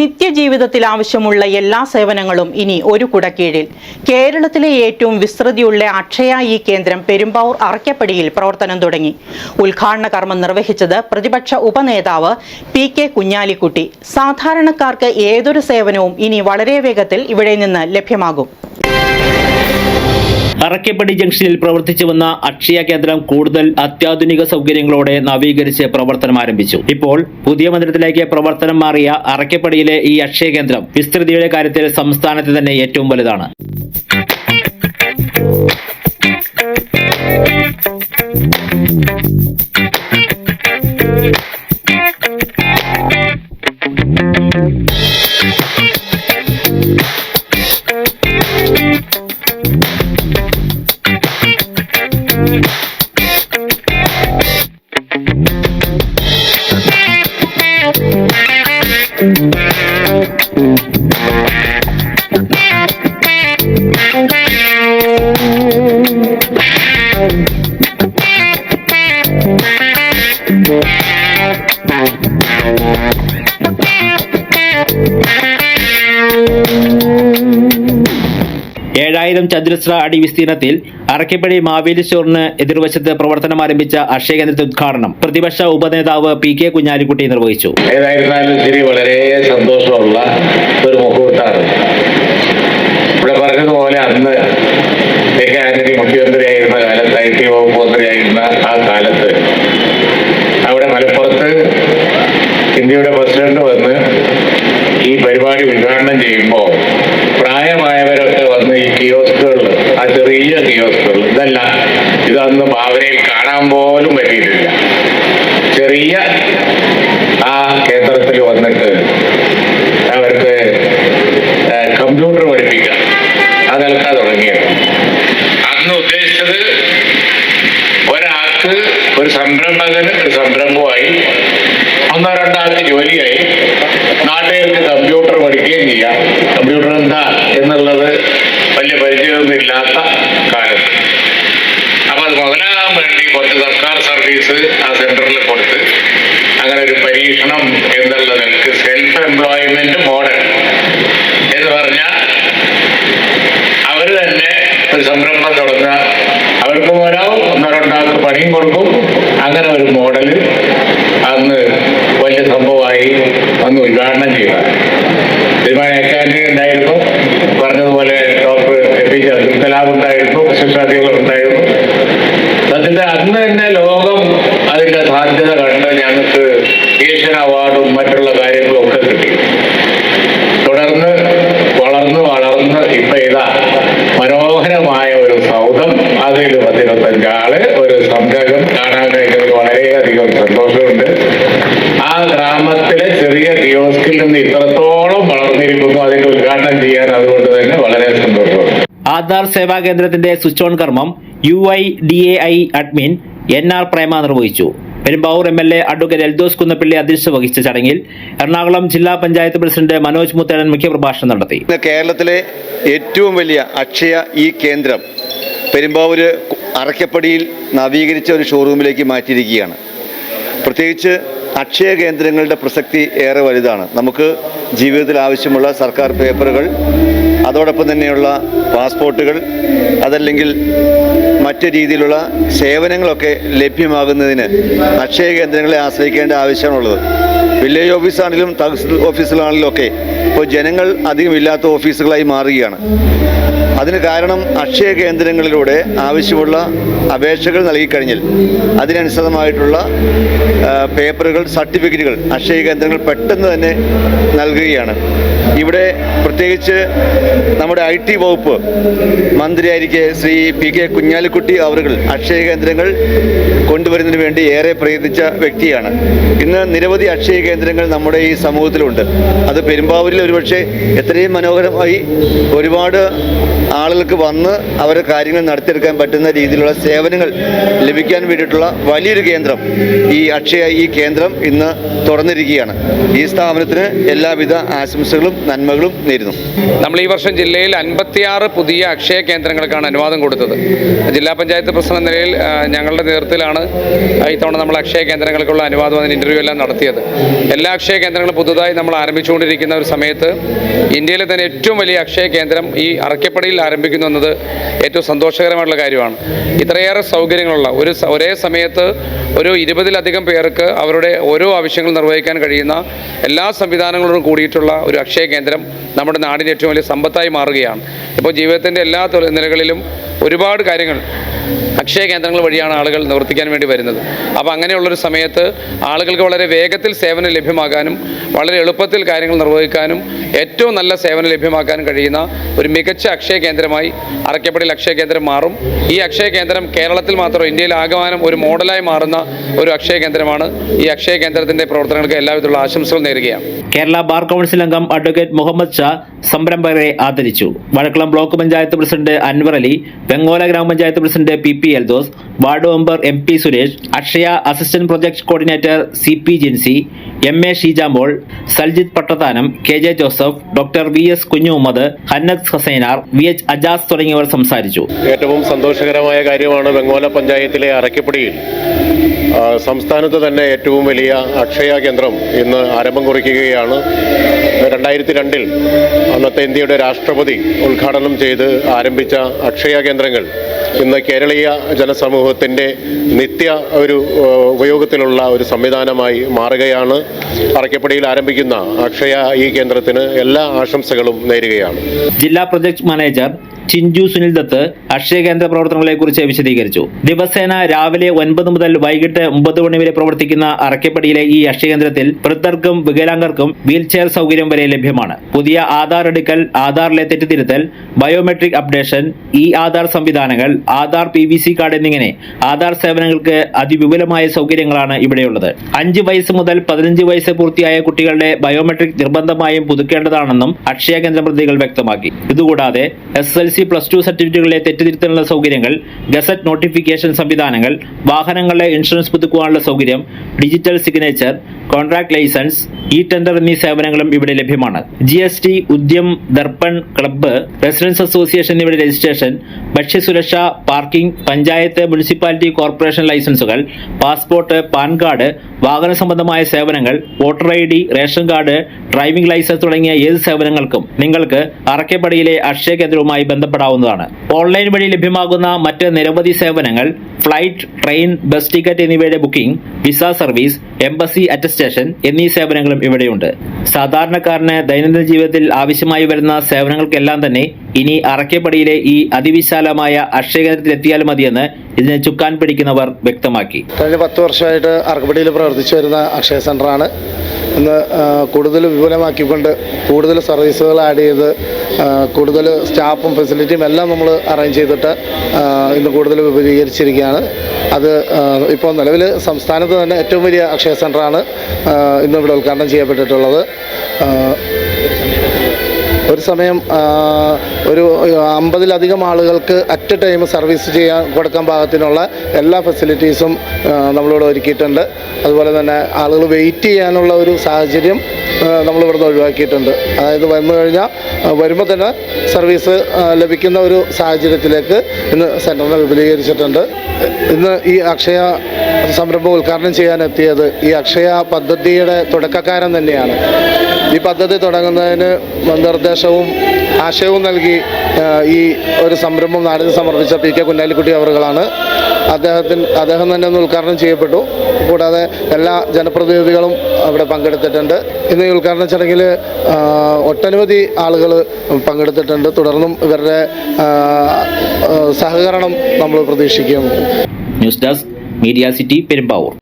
നിത്യജീവിതത്തിൽ ആവശ്യമുള്ള എല്ലാ സേവനങ്ങളും ഇനി ഒരു കുടക്കീഴിൽ. കേരളത്തിലെ ഏറ്റവും വിസ്തൃതിയുള്ള അക്ഷയ ഈ കേന്ദ്രം പെരുമ്പാവൂർ അറക്കപ്പടിയിൽ പ്രവർത്തനം തുടങ്ങി. ഉദ്ഘാടന കർമ്മം നിർവഹിച്ചത് പ്രതിപക്ഷ ഉപനേതാവ് പി കെ കുഞ്ഞാലിക്കുട്ടി. സാധാരണക്കാർക്ക് ഏതൊരു സേവനവും ഇനി വളരെ വേഗത്തിൽ ഇവിടെ നിന്ന് ലഭ്യമാകും. അറക്കപ്പടി ജംഗ്ഷനിൽ പ്രവർത്തിച്ചു വന്ന അക്ഷയ കേന്ദ്രം കൂടുതൽ അത്യാധുനിക സൗകര്യങ്ങളോടെ നവീകരിച്ച് പ്രവർത്തനം ആരംഭിച്ചു. ഇപ്പോൾ പുതിയ മന്ദിരത്തിലേക്ക് പ്രവർത്തനം മാറിയ അറക്കപ്പടിയിലെ ഈ അക്ഷയ കേന്ദ്രം വിസ്തൃതിയുടെ കാര്യത്തിൽ സംസ്ഥാനത്തെ തന്നെ ഏറ്റവും വലുതാണ്. ഏഴായിരം ചതുരശ്ര അടി വിസ്തീർണത്തിൽ അറക്കപ്പടി മാവേലി സ്റ്റോറിന് എതിർവശത്ത് പ്രവർത്തനം ആരംഭിച്ച അക്ഷയ കേന്ദ്രത്തിന്റെ ഉദ്ഘാടനം പ്രതിപക്ഷ ഉപനേതാവ് പി കെ കുഞ്ഞാലിക്കുട്ടി നിർവഹിച്ചു. ഏതായിരുന്നാലും ശരി വളരെ സന്തോഷമുള്ള ഒരു മുഹൂർത്താണ് ഇവിടെ പറഞ്ഞതുപോലെ അന്ന് ആന്റണി മുഖ്യമന്ത്രിയായിരുന്ന കാലത്ത് ഐ ടി വകുപ്പ് മന്ത്രിയായിരുന്ന ആ കാലത്ത് അവിടെ മലപ്പുറത്ത് ഇന്ത്യയുടെ പ്രസിഡന്റ് വന്ന് ഈ പരിപാടി ഉദ്ഘാടനം ചെയ്യുമ്പോൾ പ്രായമായവരൊക്കെ വന്ന് ഈ കിയോസ്കുകളിൽ ആ ചെറിയ കിയോസ്കുകൾ ഇതല്ല ഇതൊന്നും ഭാവനയിൽ കാണാൻ പോലും പറ്റിയിട്ടില്ല. ചെറിയ ആ കേന്ദ്രത്തിൽ വന്നിട്ട് അവർക്ക് കമ്പ്യൂട്ടർ പഠിപ്പിക്കാം അത് അതെല്ലാം തുടങ്ങിയത്. അന്ന് ഉദ്ദേശിച്ചത് ഒരാൾക്ക് ഒരു സംരംഭകന് ഒരു സംരംഭമായി ഒന്നോ രണ്ടാൾക്ക് ജോലിയായി നാട്ടുകാർക്ക് കമ്പ്യൂട്ടർ പഠിക്കുകയും ചെയ്യാം. കമ്പ്യൂട്ടർ എന്താ എന്നുള്ളത് വലിയ പരിചയമൊന്നും ഇല്ലാത്ത കാലത്ത് അപ്പൊ അത് മുതലാകാൻ വേണ്ടി കുറച്ച് സർക്കാർ സർവീസ് ആ സെന്ററിൽ കൊടുത്ത് അങ്ങനെ ഒരു പരീക്ഷണം എന്നുള്ള നിലയ്ക്ക് സെൽഫ് എംപ്ലോയ്മെന്റ് മോഡൽ എന്ന് പറഞ്ഞാൽ അവർ തന്നെ ഒരു സംരംഭം തുടങ്ങുക. അവർക്ക് പോരാവും ഒന്നോ രണ്ടാൾക്ക് പണിയും കൊടുക്കും. അങ്ങനെ ഒരു മോഡൽ അന്ന് വലിയ സംഭവമായി അന്ന് ഉദ്ഘാടനം ചെയ്യുക തീരുമാനക്കാരൻ ഉണ്ടായിരുന്നു പറഞ്ഞതുപോലെ doctor A P J Abdul Kalam ഉണ്ടായിരുന്നു ശിക്ഷാർത്ഥികൾ ഉണ്ടായിരുന്നു അതിന്റെ അന്ന് തന്നെ ലോകം അതിന്റെ സാധ്യത കണ്ട് ഞങ്ങൾക്ക് ഏഷ്യൻ അവാർഡും മറ്റുള്ള കാര്യങ്ങളും ഒക്കെ കിട്ടി. തുടർന്ന് വളർന്ന് വളർന്ന് ഇപ്പൊ ഇതാ മനോഹരമായ ഒരു സൗധം അതിൽ പത്തിരുപത്തഞ്ചാൾ ഒരു സംരംഭം കാണാൻ കഴിഞ്ഞതിൽ വളരെയധികം സന്തോഷമുണ്ട്. ആ ഗ്രാമത്തിലെ ചെറിയ കിയോസ്കിൽ നിന്ന് ഇത്രത്തോളം വളർന്നിരിക്കുന്നു അതിന്റെ ഉദ്ഘാടനം ചെയ്യാൻ അതുകൊണ്ട് തന്നെ വളരെ സന്തോഷമുണ്ട് ആധാർ സേവാ കേന്ദ്രത്തിന്റെ സ്വിച്ച് ഓൺ കർമ്മം U I D A I admin N R Prema നിർവഹിച്ചു. Perumbavoor M L A advocate Eldhose Kunnappilly അധ്യക്ഷത വഹിച്ച ചടങ്ങിൽ എറണാകുളം ജില്ലാ പഞ്ചായത്ത് പ്രസിഡന്റ് മനോജ് മുത്തേടൻ മുഖ്യപ്രഭാഷണം നടത്തി. കേരളത്തിലെ ഏറ്റവും വലിയ അക്ഷയ ഈ കേന്ദ്രം പെരുമ്പാവൂർ അറക്കപ്പടിയിൽ നവീകരിച്ച ഒരു ഷോറൂമിലേക്ക് മാറ്റിയിരിക്കുകയാണ്. പ്രത്യേകിച്ച് അക്ഷയ കേന്ദ്രങ്ങളുടെ പ്രസക്തി ഏറെ വലുതാണ്. നമുക്ക് ജീവിതത്തിൽ ആവശ്യമുള്ള സർക്കാർ പേപ്പറുകൾ അതോടൊപ്പം തന്നെയുള്ള പാസ്പോർട്ടുകൾ അതല്ലെങ്കിൽ മറ്റ് രീതിയിലുള്ള സേവനങ്ങളൊക്കെ ലഭ്യമാകുന്നതിന് അക്ഷയ കേന്ദ്രങ്ങളെ ആശ്രയിക്കേണ്ട ആവശ്യമാണുള്ളത്. വില്ലേജ് ഓഫീസാണെങ്കിലും തഹസിൽ ഓഫീസിലാണെങ്കിലും ഒക്കെ ഇപ്പോൾ ജനങ്ങൾ അധികം ഇല്ലാത്ത ഓഫീസുകളായി മാറുകയാണ്. അതിന് കാരണം അക്ഷയ കേന്ദ്രങ്ങളിലൂടെ ആവശ്യമുള്ള അപേക്ഷകൾ നൽകിക്കഴിഞ്ഞാൽ അതിനനുസൃതമായിട്ടുള്ള പേപ്പറുകൾ സർട്ടിഫിക്കറ്റുകൾ അക്ഷയ കേന്ദ്രങ്ങൾ പെട്ടെന്ന് തന്നെ നൽകുകയാണ്. ഇവിടെ പ്രത്യേകിച്ച് നമ്മുടെ ഐ ടി വകുപ്പ് മന്ത്രിയായിരിക്കെ ശ്രീ പി കെ കുഞ്ഞാലിക്കുട്ടി അവർ അക്ഷയ കേന്ദ്രങ്ങൾ കൊണ്ടുവരുന്നതിന് വേണ്ടി ഏറെ പ്രയത്നിച്ച വ്യക്തിയാണ്. ഇന്ന് നിരവധി അക്ഷയ കേന്ദ്രങ്ങൾ നമ്മുടെ ഈ സമൂഹത്തിലുണ്ട്. അത് പെരുമ്പാവൂരിൽ ഒരുപക്ഷെ എത്രയും മനോഹരമായി ഒരുപാട് ആളുകൾക്ക് വന്ന് അവരുടെ കാര്യങ്ങൾ നടത്തിയെടുക്കാൻ പറ്റുന്ന രീതിയിലുള്ള സേവനങ്ങൾ ലഭിക്കാൻ വേണ്ടിയിട്ടുള്ള വലിയൊരു കേന്ദ്രം ഈ അക്ഷയ ഈ കേന്ദ്രം ഇന്ന് തുറന്നിരിക്കുകയാണ്. ഈ സ്ഥാപനത്തിന് എല്ലാവിധ ആശംസകളും നന്മകളും നേരുന്നു. നമ്മൾ ഈ വർഷം ജില്ലയിൽ അൻപത്തിയാറ് പുതിയ അക്ഷയ കേന്ദ്രങ്ങൾക്കാണ് അനുവാദം കൊടുത്തത്. ജില്ലാ പഞ്ചായത്ത് പ്രസിഡന്റ് നിലയിൽ ഞങ്ങളുടെ നേതൃത്വത്തിലാണ് ഇത്തവണ നമ്മൾ അക്ഷയ കേന്ദ്രങ്ങൾക്കുള്ള അനുവാദം അതിന് ഇന്റർവ്യൂ എല്ലാം നടത്തിയത്. എല്ലാ അക്ഷയ കേന്ദ്രങ്ങളും പുതുതായി നമ്മൾ ആരംഭിച്ചുകൊണ്ടിരിക്കുന്ന ഒരു സമയത്ത് ഇന്ത്യയിലെ തന്നെ ഏറ്റവും വലിയ അക്ഷയ കേന്ദ്രം ഈ അറക്കപ്പടിയിൽ ആരംഭിക്കുന്നു എന്നത് ഏറ്റവും സന്തോഷകരമായിട്ടുള്ള കാര്യമാണ്. ഇത്രയേറെ സൗകര്യങ്ങളുള്ള ഒരു ഒരേ സമയത്ത് ഒരു ഇരുപതിലധികം പേർക്ക് അവരുടെ ഓരോ ആവശ്യങ്ങൾ നിർവഹിക്കാൻ കഴിയുന്ന എല്ലാ സംവിധാനങ്ങളോടും കൂടിയിട്ടുള്ള ഒരു അക്ഷയ കേന്ദ്രം നമ്മുടെ നാടിന്റെ ഏറ്റവും വലിയ സമ്പത്തായി മാറുകയാണ്. ഇപ്പോൾ ജീവിതത്തിന്റെ എല്ലാ നിലകളിലും ഒരുപാട് കാര്യങ്ങൾ അക്ഷയ കേന്ദ്രങ്ങൾ വഴിയാണ് ആളുകൾ നിവർത്തിക്കാൻ വേണ്ടി വരുന്നത്. അപ്പോൾ അങ്ങനെയുള്ളൊരു സമയത്ത് ആളുകൾക്ക് വളരെ വേഗത്തിൽ സേവനം ലഭ്യമാക്കാനും വളരെ എളുപ്പത്തിൽ കാര്യങ്ങൾ നിർവഹിക്കാനും ഏറ്റവും നല്ല സേവനം ലഭ്യമാക്കാനും കഴിയുന്ന ഒരു മികച്ച അക്ഷയ കേന്ദ്രമായി അറക്കപ്പടിയിൽ അക്ഷയ കേന്ദ്രം മാറും. ഈ അക്ഷയ കേന്ദ്രം കേരളത്തിൽ മാത്രം ഇന്ത്യയിൽ ആകമാനം ഒരു മോഡലായി മാറുന്ന ഒരു അക്ഷയ കേന്ദ്രമാണ് ഈ അക്ഷയ കേന്ദ്രത്തിന്റെ പ്രവർത്തനങ്ങൾക്ക് എല്ലാവിധത്തിലുള്ള ആശംസകൾ നേരുകയാണ്. കേരള ബാർ കൗൺസിൽ അംഗം അഡ്വക്കേറ്റ് മുഹമ്മദ് ഷാ സംരംഭകരെ ആദരിച്ചു. Vazhakkulam block panchayat president Anwar Ali Vengola grama panchayat president P P Eldhos ward member M P Suresh Akshaya assistant project coordinator C P Jincy M A Sheejamol Saljith Pattathanam K J Joseph doctor V S Kunjumuhammad Hannath Hasainar V H Ajas തുടങ്ങിയവർ സംസാരിച്ചു. ഏറ്റവും സന്തോഷകരമായ കാര്യമാണ് ബംഗോല പഞ്ചായത്തിലെ അറക്കപ്പടിയിൽ സംസ്ഥാനത്ത് തന്നെ ഏറ്റവും വലിയ അക്ഷയ കേന്ദ്രം ഇന്ന് ആരംഭം കുറിക്കുകയാണ്. രണ്ടായിരത്തി രണ്ടിൽ അന്നത്തെ ഇന്ത്യയുടെ രാഷ്ട്രപതി ഉദ്ഘാടനം ചെയ്ത് ആരംഭിച്ച അക്ഷയ കേന്ദ്രങ്ങൾ ഇന്ന് കേരളീയ ജനസമൂഹത്തിന്റെ നിത്യ ഒരു ഉപയോഗത്തിലുള്ള ഒരു സംവിധാനമായി മാറുകയാണ്. അറക്കപ്പടിയിൽ ആരംഭിക്കുന്ന അക്ഷയ ഈ കേന്ദ്രത്തിന് എല്ലാ ആശംസകളും നേരുകയാണ്. ജില്ലാ പ്രൊജക്ട് മാനേജർ ചിഞ്ചു സുനിൽ ദത്ത് അക്ഷയ കേന്ദ്ര പ്രവർത്തനങ്ങളെ കുറിച്ച് വിശദീകരിച്ചു. ദിവസേന രാവിലെ ഒൻപത് മുതൽ വൈകിട്ട് ഒമ്പത് മണി വരെ പ്രവർത്തിക്കുന്ന അറക്കപ്പടിയിലെ ഈ അക്ഷയ കേന്ദ്രത്തിൽ വൃദ്ധർക്കും വികലാംഗർക്കും വീൽചെയർ സൗകര്യം വരെ ലഭ്യമാണ്. പുതിയ ആധാർ എടുക്കൽ ആധാറിലെ തെറ്റിതിരുത്തൽ ബയോമെട്രിക് അപ്ഡേഷൻ ഇ ആധാർ സംവിധാനങ്ങൾ Aadhaar P V C card എന്നിങ്ങനെ ആധാർ സേവനങ്ങൾക്ക് അതിവിപുലമായ സൗകര്യങ്ങളാണ് ഇവിടെയുള്ളത്. അഞ്ച് വയസ്സ് മുതൽ പതിനഞ്ച് വയസ്സ് പൂർത്തിയായ കുട്ടികളുടെ ബയോമെട്രിക് നിർബന്ധമായും പുതുക്കേണ്ടതാണെന്നും അക്ഷയ കേന്ദ്ര പ്രതികൾ വ്യക്തമാക്കി. ഇതുകൂടാതെ S L C plus two സർട്ടിഫിക്കറ്റുകളിലെ തെറ്റുതിരുത്താനുള്ള സൗകര്യങ്ങൾ ഗസറ്റ് നോട്ടിഫിക്കേഷൻ സംവിധാനങ്ങൾ വാഹനങ്ങളുടെ ഇൻഷുറൻസ് പുതുക്കുവാനുള്ള സൗകര്യം digital signature contract licence E tender എന്നീ സേവനങ്ങളും ഇവിടെ ലഭ്യമാണ്. G S T Udyam Darpan club residence association എന്നിവയുടെ രജിസ്ട്രേഷൻ ഭക്ഷ്യസുരക്ഷ പാർക്കിംഗ് പഞ്ചായത്ത് മുനിസിപ്പാലിറ്റി കോർപ്പറേഷൻ ലൈസൻസുകൾ പാസ്പോർട്ട് പാൻ കാർഡ് വാഹന സംബന്ധമായ സേവനങ്ങൾ voter I D ration card driving licence തുടങ്ങിയ ഏത് സേവനങ്ങൾക്കും നിങ്ങൾക്ക് അറക്കപ്പടിയിലെ അക്ഷയ കേന്ദ്രവുമായി ബന്ധപ്പെടാവുന്നതാണ്. ഓൺലൈൻ വഴി ലഭ്യമാകുന്ന മറ്റ് നിരവധി സേവനങ്ങൾ ഫ്ലൈറ്റ് ട്രെയിൻ ബസ് ടിക്കറ്റ് എന്നിവയുടെ booking visa service embassy attestation എന്നീ സേവനങ്ങളും ഇവിടെയുണ്ട്. സാധാരണക്കാരന് ദൈനംദിന ജീവിതത്തിൽ ആവശ്യമായി വരുന്ന സേവനങ്ങൾക്കെല്ലാം തന്നെ ഇനി അറക്കപ്പടിയിലെ ഈ അതിവിശാലമായ അക്ഷയ കേന്ദ്രത്തിൽ എത്തിയാൽ മതിയെന്ന് ഇതിനെ ചുക്കാൻ പിടിക്കുന്നവർ വ്യക്തമാക്കി. കഴിഞ്ഞ പത്ത് വർഷമായിട്ട് അറക്കപ്പടിയിൽ പ്രവർത്തിച്ചു വരുന്ന അക്ഷയ സെന്ററാണ് ഇന്ന് ആ, കൂടുതൽ വിപുലമാക്കിക്കൊണ്ട് കൂടുതൽ സർവീസുകൾ ആഡ് ചെയ്ത് കൂടുതൽ സ്റ്റാഫും ഫെസിലിറ്റിയും എല്ലാം നമ്മൾ അറേഞ്ച് ചെയ്തിട്ട് ഇന്ന് കൂടുതൽ വിപുലീകരിച്ചിരിക്കുകയാണ്. അത് ഇപ്പോൾ നിലവിൽ സംസ്ഥാനത്ത് തന്നെ ഏറ്റവും വലിയ അക്ഷയ സെന്ററാണ് ഇന്നിവിടെ ഉദ്ഘാടനം ചെയ്യപ്പെട്ടിട്ടുള്ളത്. ഒരു സമയം ഒരു അമ്പതിലധികം ആളുകൾക്ക് അറ്റ് ടൈം സർവീസ് ചെയ്യാൻ കൊടുക്കാൻ പാകത്തിനുള്ള എല്ലാ ഫെസിലിറ്റീസും നമ്മളിവിടെ ഒരുക്കിയിട്ടുണ്ട്. അതുപോലെ തന്നെ ആളുകൾ വെയിറ്റ് ചെയ്യാനുള്ള ഒരു സാഹചര്യം നമ്മളിവിടുന്ന് ഒഴിവാക്കിയിട്ടുണ്ട്. അതായത് വന്നു കഴിഞ്ഞാൽ വരുമ്പോൾ തന്നെ സർവീസ് ലഭിക്കുന്ന ഒരു സാഹചര്യത്തിലേക്ക് ഇന്ന് സെന്ററിനെ വിപുലീകരിച്ചിട്ടുണ്ട്. ഇന്ന് ഈ അക്ഷയ സംരംഭം ഉദ്ഘാടനം ചെയ്യാനെത്തിയത് ഈ അക്ഷയ പദ്ധതിയുടെ തുടക്കക്കാരൻ തന്നെയാണ്. ഈ പദ്ധതി തുടങ്ങുന്നതിന് നിർദ്ദേശവും ആശയവും നൽകി ഈ ഒരു സംരംഭം നാടിന് സമർപ്പിച്ച പി കെ കുഞ്ഞാലിക്കുട്ടി അവറുകളാണ്. അദ്ദേഹത്തിന് അദ്ദേഹം തന്നെ ഒന്ന് ഉദ്ഘാടനം ചെയ്യപ്പെട്ടു. കൂടാതെ എല്ലാ ജനപ്രതിനിധികളും അവിടെ പങ്കെടുത്തിട്ടുണ്ട്. ഇന്ന് ഈ ഉദ്ഘാടന ചടങ്ങിൽ ഒട്ടനവധി ആളുകൾ പങ്കെടുത്തിട്ടുണ്ട്. തുടർന്നും ഇവരുടെ സഹകരണം നമ്മൾ പ്രതീക്ഷിക്കും news desk media city Perumbavoor.